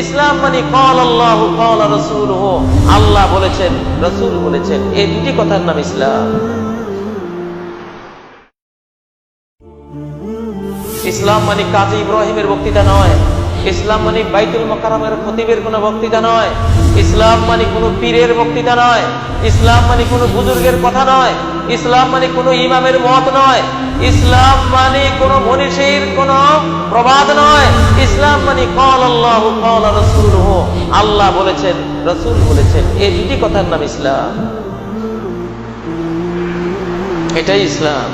ইসলাম মানে কল আল্লাহ, কল রসুল হো আল্লাহ বলেছেন, রসুল বলেছেন, এই দুটি কথার নাম ইসলাম। ইসলাম মানে কাজী ইব্রাহিমের বক্তৃতা নয়। ইসলাম মানে বাইতুল মকারমের খতিবের কোনো বক্তৃতা নয়। ইসলাম মানে কোনো পীরের বক্তৃতা নয়। ইসলাম মানে কোনো বুজুর্গের কথা নয়। ইসলাম মানে কোনো ইমামের মত নয়। ইসলাম মানে কোনো মনীষীর কোনো প্রবাদ নয়। ইসলাম মানে কল আল্লাহ কল রসুল আল্লাহ বলেছেন, রসুল বলেছেন এই দুটি কথার নাম ইসলাম। এটাই ইসলাম।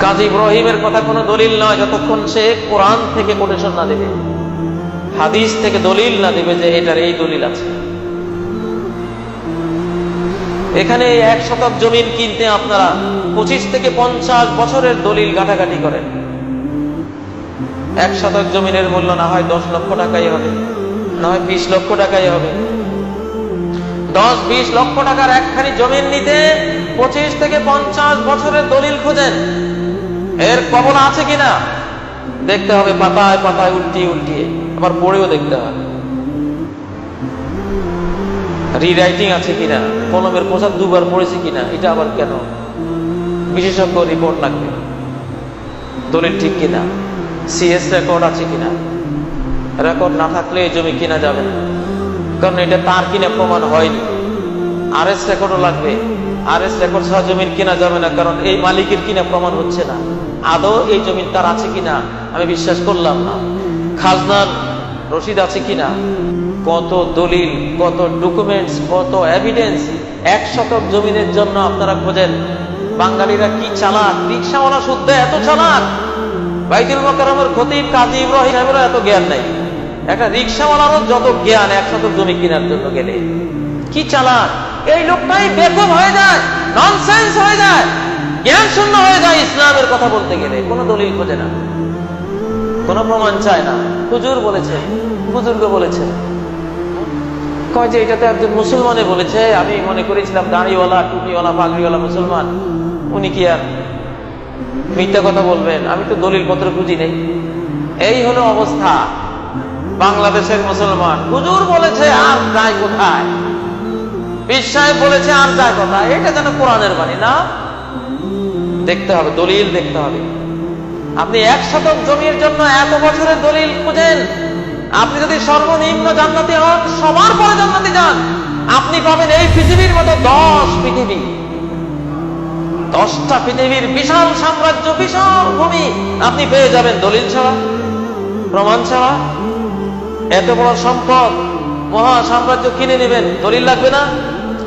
কাজী ইব্রাহিমের কথা কোনো দলিল নয়, যতক্ষণ সে কোরআন থেকে কোটেশন না দেবে। হাদিস থেকে দলিল না দেবে যে এটার এই দলিল আছে। এখানে এক শতক জমিন কিনতে আপনারা পঁচিশ থেকে পঞ্চাশ বছরের দলিল ঘাটাঘাটি করেন। এক শতক জমিনের মূল্য না হয় দশ লক্ষ টাকাই হবে, না হয় বিশ লক্ষ টাকাই হবে। দশ বিশ লক্ষ টাকার একখানি জমিন নিতে পঁচিশ থেকে পঞ্চাশ বছরের দলিল খোঁজেন। এর কবল আছে কিনা? দেখতে হবে, পাতায় পাতায় উল্টিয়ে উল্টিয়ে, আবার পড়েও দেখতে হবে। রিরাইটিং আছে কিনা? কলমের পোশাক দুবার পড়েছে কিনা? এটা আবার কেন? বিশেষজ্ঞ রিপোর্ট লাগবে। দলিল ঠিক কিনা? সিএস রেকর্ড আছে কিনা? রেকর্ড না থাকলে এই জমি কিনা যাবে না। কারণ এটা তার কিনা প্রমাণ হয়নি। আর এস রেকর্ডও লাগবে। আর এস রেকর্ড ছাড়া জমির কিনা যাবে না, কারণ এই মালিকের কিনা প্রমাণ হচ্ছে না। আদৌ এই জমি তার আছে কিনা? আমি বিশ্বাস করলাম না। খাজনার রসিদ আছে কিনা? কত দলিল, কত ডকুমেন্টস কত এভিডেন্স এক শতক জমিনের জন্য আপনারা খোঁজেন। বাঙালিরা কি চালাক? রিক্সাওয়ালা শুদ্ধ এত চালাক? বাইতুল মকরমের খতিব কাজী ইব্রাহিম সাহেবেরও এত জ্ঞান নাই। একটা রিক্সাওয়ালারও যত জ্ঞান এক শতক জমি কেনার জন্য গেলে। কি চালাক? এই লোকটাই বেকুব হয়ে যায় ননসেন্স হয়ে যায়, জ্ঞান শূন্য হয়ে যায় ইসলামের কথা বলতে গেলে। কোনো দলিল খোঁজে না। কোনো প্রমাণ চায় না। হুজুর বলেছে বুজুর্গ বলেছে। কয় যে এটাতে একজন মুসলমানে বলেছে, আমি মনে করেছিলাম দাড়িওয়ালা, টুপিওয়ালা, পাগড়িওয়ালা মুসলমান। উনি কি আর মিথ্যা কথা বলবেন? আমি তো দলিল পত্র খুঁজি নেই। এই হলো অবস্থা বাংলাদেশের মুসলমান। হুজুর বলেছে, আর যায় কোথায়? বিশ্বায় বলেছে, আর যায় কোথায়? এটা যেন কোরআনের বাণী, না? দেখতে হবে, দলিল দেখতে হবে। আপনি এক শতক জমির জন্য এত বছরের দলিল খুঁজেন। আপনি যদি সর্বনিম্ন জান্নাতি হন, সবার পরে জান্নাতি যান। আপনি পাবেন এই পৃথিবীর মতো দশ পৃথিবী। দশটা পৃথিবীর বিশাল সাম্রাজ্য, বিশাল ভূমি। আপনি পেয়ে যাবেন দলিল ছাড়া, প্রমাণ ছাড়া। এত বড় সম্পদ, মহা সাম্রাজ্য কিনে নেবেন, দলিল লাগবে না?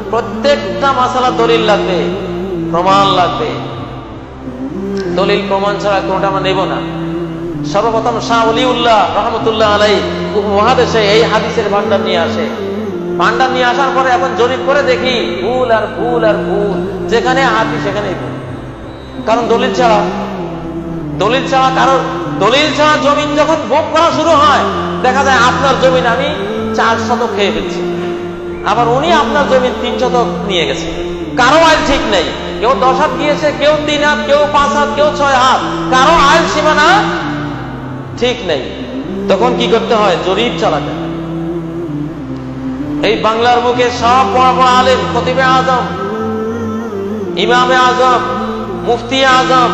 প্রত্যেকটা মাসালা দলিল লাগবে, প্রমাণ লাগবে। দলিল, প্রমাণ ছাড়া কোনটা আমরা নেব না। সর্বপ্রথম শাহ অলিউল্লাহ রহমতুল্লাহ আলাই মহাদেশে এই হাদিসের ভান্ডার নিয়ে আসে। ভান্ডার নিয়ে আসার পরে এখন জরিপ করে দেখি ভুল আর ভুল আর ভুল। যেখানে হাতি সেখানেই ভুল। কারণ দলিল ছাড়া দলিল ছাড়া কারণ দলিল ছাড়া জমিন যখন ভোগ করা শুরু হয়, দেখা যায় আপনার জমিন আমি চার শতক খেয়ে ফেলছি। আবার উনি আপনার জমিন তিন শতক নিয়ে গেছে। কারও আইল ঠিক নেই। কেউ দশ হাত গিয়েছে, কেউ তিন হাত, কেউ পাঁচ হাত, কেউ ছয় হাত। কারও আইল সীমানা ঠিক নেই। তখন কি করতে হয়? জরিপ চালাতে এই বাংলার বুকে সব বড় বড় আলেম, খতিবে আজম, ইমামে আজম, মুফতি আজম,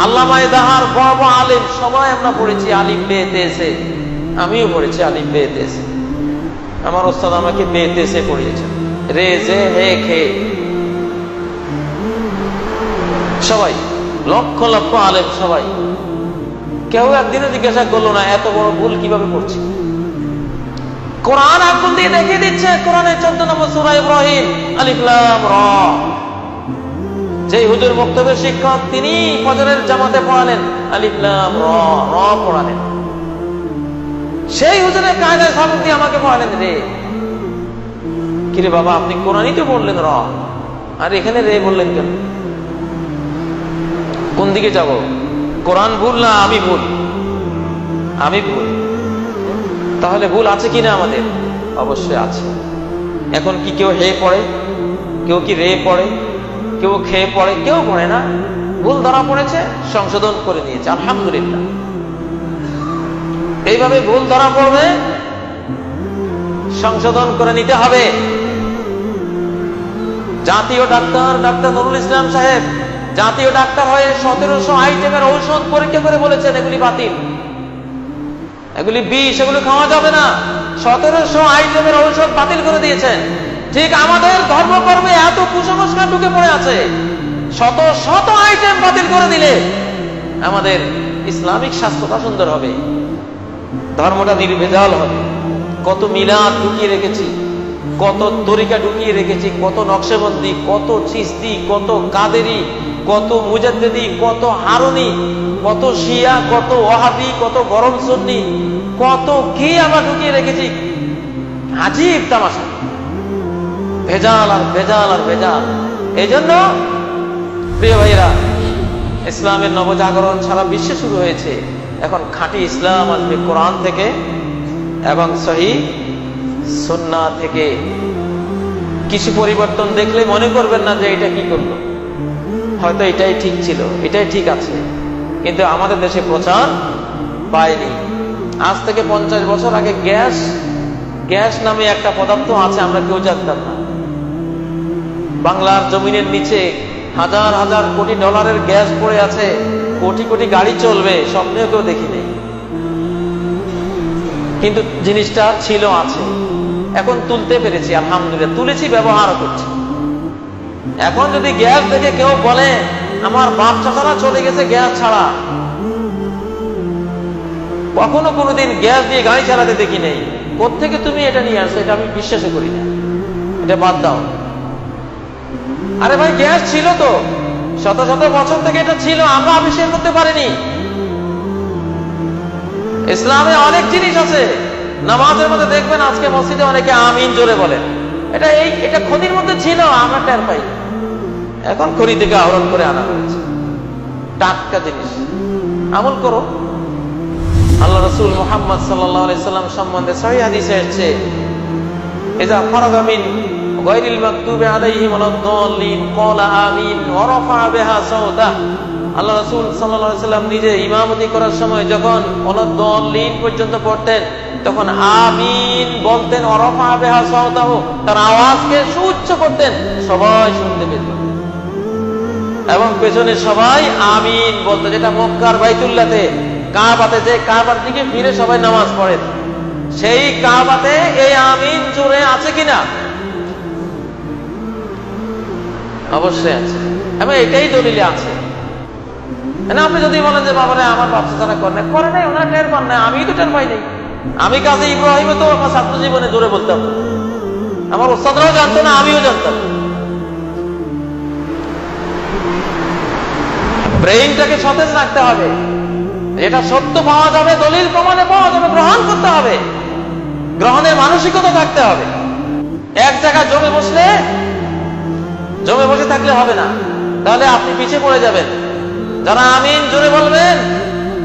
আল্লামায় দাহার বড় বড় আলেম, সবাই আমরা পড়েছি আলিম বেতে এসে। আমিও পড়েছি আলিম বেতে এসে। আমার ওস্তাদ আমাকে বেতে এসে পড়িয়েছেন। রে জে হে, খে। সবাই, লক্ষ লক্ষ আলেম সবাই। কেউ একদিনও জিজ্ঞাসা করল না, এত বড় ভুল কীভাবে করছি? কোরআন আঙ্গুল দিয়ে দেখিয়ে দিচ্ছে, কোরআনের চোদ্দ নম্বর সুরা ইব্রাহিম আলিফলাম র। যে হুজুর বক্তব্যের শিক্ষক, তিনি ফজরের জামাতে পড়ালেন আলিফলাম র র পড়ালেন। সেই হুজুরের কায়দায় সাবক দিয়ে আমাকে পড়ালেন রে। কিরে বাবা, আপনি কোরআনই তো বললেন র। আর এখানে রে বললেন কেন? কোন দিকে যাব? কোরআন ভুল না আমি ভুল? আমি ভুল। তাহলে ভুল আছে কিনা আমাদের? অবশ্যই আছে। এখন কি কেউ হে পড়ে? কেউ কি রে পড়ে? কেউ খেয়ে পড়ে? কেউ পড়ে না। ভুল ধরা পড়েছে, সংশোধন করে নিয়েছে। আলহামদুলিল্লাহ। এইভাবে ভুল ধরা পড়বে, সংশোধন করে নিতে হবে। জাতীয় ডাক্তার ডাক্তার নুরুল ইসলাম সাহেব জাতীয় ডাক্তার হয়ে সতেরোশো আইটেমের ঔষধ পরীক্ষা করে বলেছেন, এগুলি বাতিল। এগুলি বিষ, এগুলো খাওয়া যাবে না। সতেরোশো আইটেমের ঔষধ বাতিল করে দিয়েছেন। ঠিক আমাদের ধর্মকর্মে এত কুসংস্কার ঢুকে পড়ে আছে। শত শত আইটেম বাতিল করে দিলে আমাদের ইসলামিক স্বাস্থ্যটা সুন্দর হবে। ধর্মটা নির্ভেজাল হবে। কত মিলাদ ঢুকিয়ে রেখেছি। কত তরিকা ঢুকিয়ে রেখেছি, কত নকশেবন্দি, কত চিস্তি, কত কাদেরি, কত মুজাদ্দেদি, কত হারুনি, কত শিয়া, কত ওহাবি কত গরম সন্নি, কত কি আমরা ঢুকিয়ে রেখেছি? আজীব তামাশা। ভেজাল আর ভেজাল আর ভেজাল। এই জন্য প্রিয় ভাইয়েরা, ইসলামের নবজাগরণ সারা বিশ্বে শুরু হয়েছে। এখন খাঁটি ইসলাম আসবে কোরআন থেকে এবং সহি সন্না থেকে কিছু পরিবর্তন দেখলে মনে করবেন না যে এটা কি করল। হয়তো এটাই ঠিক ছিল, এটাই ঠিক আছে। কিন্তু আমাদের দেশে প্রচার পায়নি। আজ থেকে পঞ্চাশ বছর আগে গ্যাস গ্যাস নামে একটা পদার্থ আছে, আমরা কেউ জানতাম না। বাংলার জমিনের নিচে হাজার হাজার কোটি ডলারের গ্যাস পড়ে আছে, কোটি কোটি গাড়ি চলবে, স্বপ্নেও কেউ দেখিনি। কিন্তু জিনিসটা ছিল আছে। এখন তুলতে পেরেছি, আলহামদুলিল্লাহ, তুলেছি ব্যবহারও করছি। এখন যদি গ্যাস থেকে কেউ বলে, আমার বাপ চাচারা চলে গেছে গ্যাস ছাড়া। কখনো কোনোদিন গ্যাস দিয়ে গাড়ি চালাতে দেখি নেই। কোথেকে তুমি এটা নিয়ে আসো এটা আমি বিশ্বাসই করি না। এটা বাদ দাও। আরে ভাই, গ্যাস ছিল তো। শত শত বছর থেকে এটা ছিল, আমরা আবিষ্কার করতে পারিনি। ইসলামে অনেক জিনিস আছে। নামাজের মধ্যে দেখবেন আজকে মসজিদে অনেকে আমিন জোরে বলেন এটা এই, এটা খনির মধ্যে ছিল, আমরা টের পাই। এখন খনি থেকে আহরণ করে আনা হয়েছে। টাটকা জিনিস। আমল করো। আল্লাহ রসুল মোহাম্মদ সাল্লাম সম্বন্ধে সহি হাদিসে এসছে এজা ফরাগামিন গায়রিল মাকতুবি আলাইহিম ওয়ালাদ-দাল্লিন ক্বালা আমিন, ওয়া রাফা বিহা সাওতা আল্লাহ রাসূল আলাইহি সাল্লাম নিজে ইমামতি করার সময় যখন ওয়ালাদ-দাল্লিন পর্যন্ত পড়তেন, তখন আমিন বলতেন, ওয়া রাফা বিহা সাওতাহু তার আওয়াজকে সুউচ্চ করতেন, সবাই শুনতে পেত। এবং পেছনে সবাই আমিন বলতো, যেটা মক্কার বাইতুল্লাতে, কাবাতে যে কাবার দিকে ফিরে সবাই নামাজ পড়ে সেই কাবাতে এই আমিন জুড়ে আছে কিনা? অবশ্যই আছে। এবং এটাই দলিলে আছে। না আপনি যদি বলেন যে, বাবারে, আমার বাচ্চা যারা করে না করে নাই, ওনার টের পান না আমি তো টের পাই নাই। আমি কাজে ইব্রাহিম তো আমার ছাত্র জীবনে জোরে বলতাম। আমার ওস্তাদরাও জানতো না, আমিও জানতাম। ব্রেইনটাকে সতেজ রাখতে হবে। এটা সত্য পাওয়া যাবে, দলিল প্রমাণে পাওয়া যাবে, গ্রহণ করতে হবে। গ্রহণের মানসিকতা থাকতে হবে। এক জায়গায় জমে বসলে জমে বসে থাকলে হবে না। তাহলে আপনি পিছিয়ে পড়ে যাবেন। যারা আমিন জোরে বলবেন,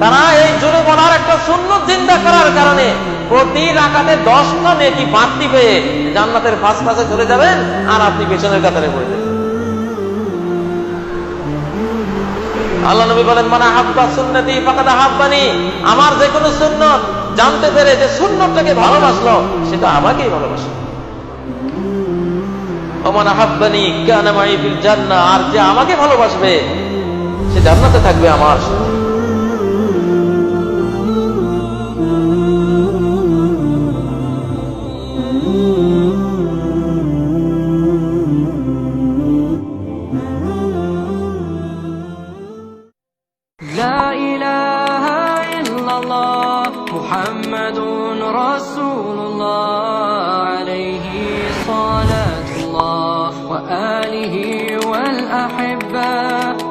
তারা এই জোরে বলার একটা শূন্য চিন্তা করার কারণে প্রতি রাকাতে দশটা নেকি বাড়তি পেয়ে জান্নাতের ফাঁস ফাঁসে চলে যাবেন আর আপনি পেছনের কাতারে পড়ে যাবেন। আল্লাহ নবী বলেন মানে হাব্বা সুন্নতি ফাকাদ হাব্বানি। আমার যে কোনো সুন্নত জানতে পেরে যে সুন্নতটাকে ভালোবাসলো, সেটা আমাকেই ভালোবাসলো ওমান হাব্বানি কানা মাই ফিল জান্নাহ আর যে আমাকে ভালোবাসবে সে জান্নাতে থাকবে আমার সাথে لا إله إلا الله محمد رسول الله عليه صلاة الله وآله والأحبة.